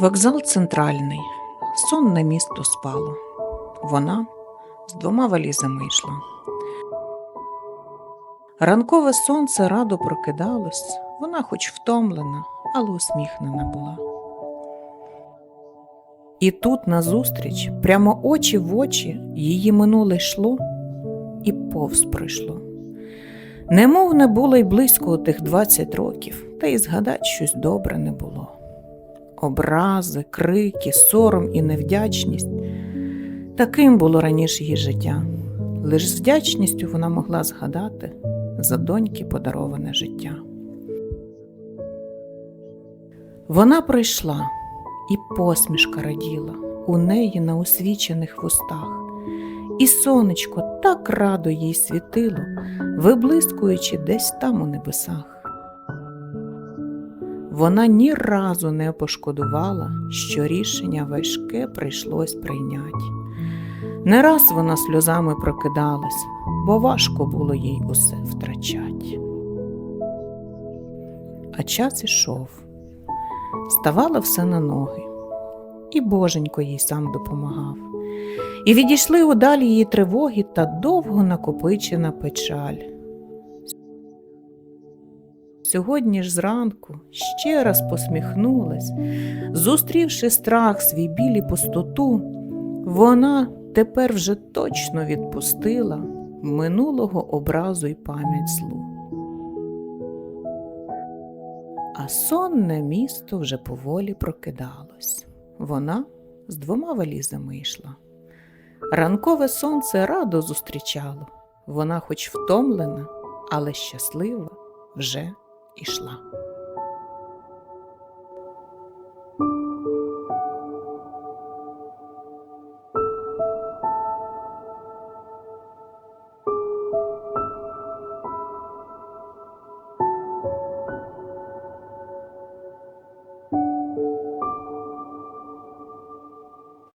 Вокзал центральний. Сонне місто спало. Вона з двома валізами йшла. Ранкове сонце радо прокидалось. Вона хоч втомлена, але усміхнена була. І тут назустріч, прямо очі в очі, її минуле йшло і повз пройшло. Немов не було й близько тих 20 років, та й згадать щось добре не було образи, крики, сором і невдячність. Таким було раніше її життя. Лиш з вдячністю вона могла згадати за доньки подароване життя. Вона пройшла, і посмішка раділа у неї на освічених вустах, і сонечко так радо їй світило, виблискуючи десь там у небесах. Вона ні разу не пошкодувала, що рішення важке прийшлось прийняти. Не раз вона сльозами прокидалась, бо важко було їй усе втрачать. А час ішов, ставала все на ноги, і боженько їй сам допомагав. І відійшли удалі її тривоги та довго накопичена печаль. Сьогодні ж зранку ще раз посміхнулась, зустрівши страх свій білі пустоту, вона тепер вже точно відпустила минулого образу й пам'ять злу. А сонне місто вже поволі прокидалось. Вона з двома валізами йшла. Ранкове сонце радо зустрічало. Вона, хоч втомлена, але щаслива вже ішла.